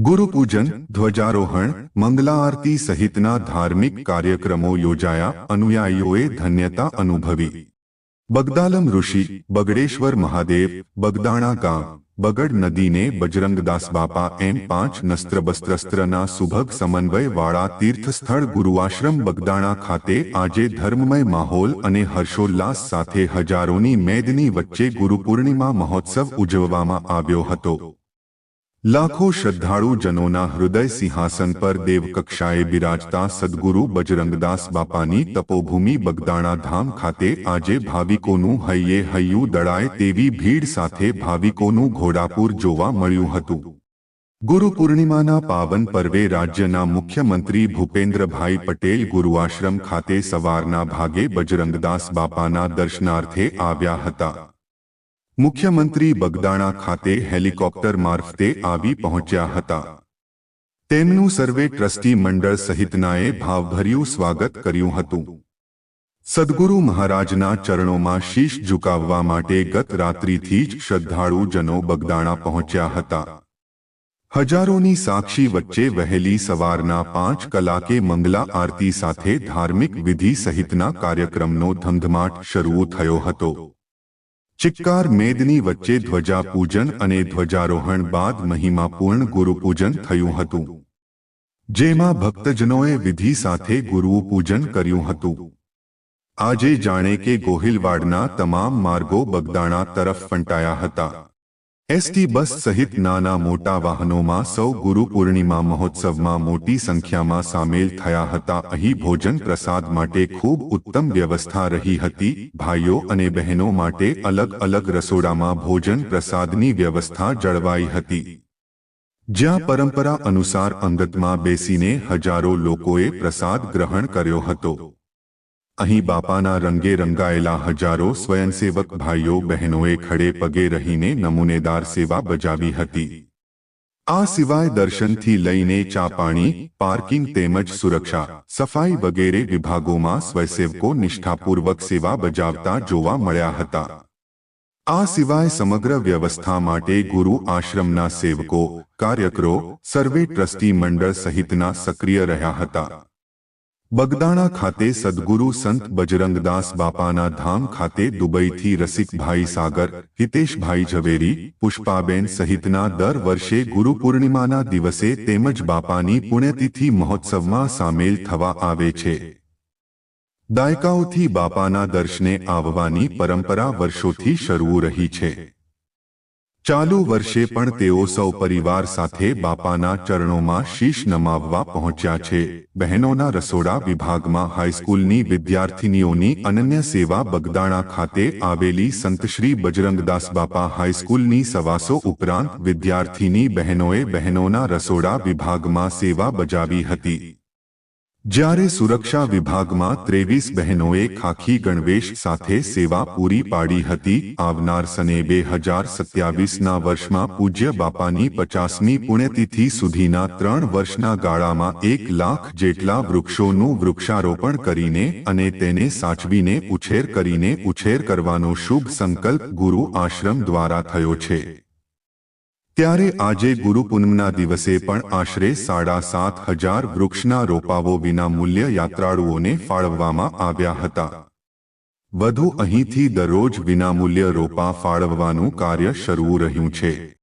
ગુરુપૂજન ધ્વજારોહણ, મંગલા આરતી સહિતના ધાર્મિક કાર્યક્રમો યોજાયા. અનુયાયીઓએ ધન્યતા અનુભવી. બગદાલમ ઋષિ, બગડેશ્વર મહાદેવ, બગદાણા ગામ, બગડ નદીને બજરંગદાસ બાપા એમ પાંચ નસ્ત્રબસ્ત્રસ્ત્રના સુભગ સમન્વયવાળા તીર્થસ્થળ ગુરુઆશ્રમ બગદાણા ખાતે આજે ધર્મમય માહોલ અને હર્ષોલ્લાસ સાથે હજારોની મેદની વચ્ચે ગુરુપૂર્ણિમા મહોત્સવ ઉજવવામાં આવ્યો હતો. લાખો શ્રદ્ધાળુજનોના હૃદય સિંહાસન પર દેવકક્ષાએ બિરાજતા સદગુરુ બજરંગદાસ બાપાની તપોભૂમિ બગદાણા ધામ ખાતે આજે ભાવિકોનું હૈયે હૈયું દળાય તેવી ભીડ સાથે ભાવિકોનું ઘોડાપુર જોવા મળ્યું હતું. ગુરુ પૂર્ણિમાના પાવન પર્વે રાજ્યના મુખ્યમંત્રી ભૂપેન્દ્રભાઈ પટેલ ગુરુઆશ્રમ ખાતે સવારના ભાગે બજરંગદાસ બાપાના દર્શનાર્થે આવ્યા હતા. મુખ્યમંત્રી બગદાણા ખાતે હેલિકોપ્ટર મારફતે આવી પહોંચ્યા હતા. તેમનું સર્વે ટ્રસ્ટી મંડળ સહિતનાએ ભાવભર્યું સ્વાગત કર્યું હતું. સદગુરુ મહારાજના ચરણોમાં શીશ ઝુકાવવા માટે ગત રાત્રિથી જ શ્રદ્ધાળુજનો બગદાણા પહોંચ્યા હતા. હજારોની સાક્ષી વચ્ચે વહેલી સવારના પાંચ કલાકે મંગલા આરતી સાથે ધાર્મિક વિધિ સહિતના કાર્યક્રમનો ધમધમાટ શરૂ થયો હતો. ચિક્કાર મેદની વચ્ચે ધ્વજા પૂજન અને ધ્વજારોહણ બાદ મહિમાપૂર્ણ ગુરુપૂજન થયું હતું, જેમાં ભક્તજનોએ વિધિ સાથે ગુરુપૂજન કર્યું હતું. આજે જાણે કે ગોહિલવાડના તમામ માર્ગો બગદાણા તરફ ફંટાયા હતા. એસટી બસ સહિત નાના મોટા વાહનોમાં સૌ ગુરુ પૂર્ણિમા મહોત્સવમાં મોટી સંખ્યામાં સામેલ થયા હતા. અહીં ભોજન પ્રસાદ માટે ખૂબ ઉત્તમ વ્યવસ્થા રહી હતી. ભાઈઓ અને બહેનો માટે અલગ અલગ રસોડામાં ભોજન પ્રસાદની વ્યવસ્થા જળવાઈ હતી. જ્યાં પરંપરા અનુસાર અંગતમાં બેસીને હજારો લોકોએ પ્રસાદ ગ્રહણ કર્યો હતો. અહીં બાપાના રંગે રંગાયેલા હજારો સ્વયંસેવક ભાઈઓ, બહેનોએ ખડે પગે રહીને નમૂનેદાર સેવા બજાવી હતી. આ સિવાય દર્શનથી લઈને ચા પાણી, પાર્કિંગ તેમજ સુરક્ષા, સફાઈ વગેરે વિભાગોમાં સ્વયંસેવકો નિષ્ઠાપૂર્વક સેવા બજાવતા જોવા મળ્યા હતા. આ સિવાય સમગ્ર વ્યવસ્થા માટે ગુરુ આશ્રમના સેવકો, કાર્યકરો, સર્વે ટ્રસ્ટી મંડળ સહિતના સક્રિય રહ્યા હતા. બગદાણા ખાતે સદગુરુ સંત બજરંગદાસ બાપાના ધામ ખાતે દુબઈથી રસિકભાઈ સાગર, હિતેશભાઈ ઝવેરી, પુષ્પાબેન સહિતના દર વર્ષે ગુરુ પૂર્ણિમાના દિવસે તેમજ બાપાની પુણ્યતિથિ મહોત્સવમાં સામેલ થવા આવે છે. દાયકાઓથી બાપાના દર્શને આવવાની પરંપરા વર્ષોથી શરૂ રહી છે. ચાલુ વર્ષે પણ તેઓ સૌ પરિવાર સાથે બાપાના ચરણોમાં શીશ નમાવવા પહોંચ્યા છે. બહેનોના રસોડા વિભાગમાં હાઈસ્કૂલની વિદ્યાર્થિનીઓની અનન્ય સેવા બગદાણા ખાતે આવેલી સંતશ્રી બજરંગદાસ બાપા હાઈસ્કૂલની સવાસો ઉપરાંત વિદ્યાર્થીની બહેનોએ બહેનોના રસોડા વિભાગમાં સેવા બજાવી હતી. જ્યારે સુરક્ષા વિભાગમાં ત્રેવીસ બહેનોએ ખાખી ગણવેશ સાથે સેવા પૂરી પાડી હતી, આવનાર સને બે હજાર સત્યાવીસના વર્ષમાં પૂજ્ય બાપાની પચાસમી પુણ્યતિથિ સુધીના ત્રણ વર્ષના ગાળામાં એક લાખ જેટલા વૃક્ષોનું વૃક્ષારોપણ કરીને અને તેને સાચવીને ઉછેર કરીને ઉછેર કરવાનો શુભ સંકલ્પ ગુરુ આશ્રમ દ્વારા થયો છે. ત્યારે આજે ગુરુ પૂનમના દિવસે પણ આશરે સાડા સાત હજાર વૃક્ષના રોપાઓ વિના મૂલ્ય યાત્રાળુઓને ફાળવવામાં આવ્યા હતા. વધુ અહીંથી દરરોજ વિનામૂલ્ય રોપા ફાળવવાનું કાર્ય શરૂ રહ્યું છે.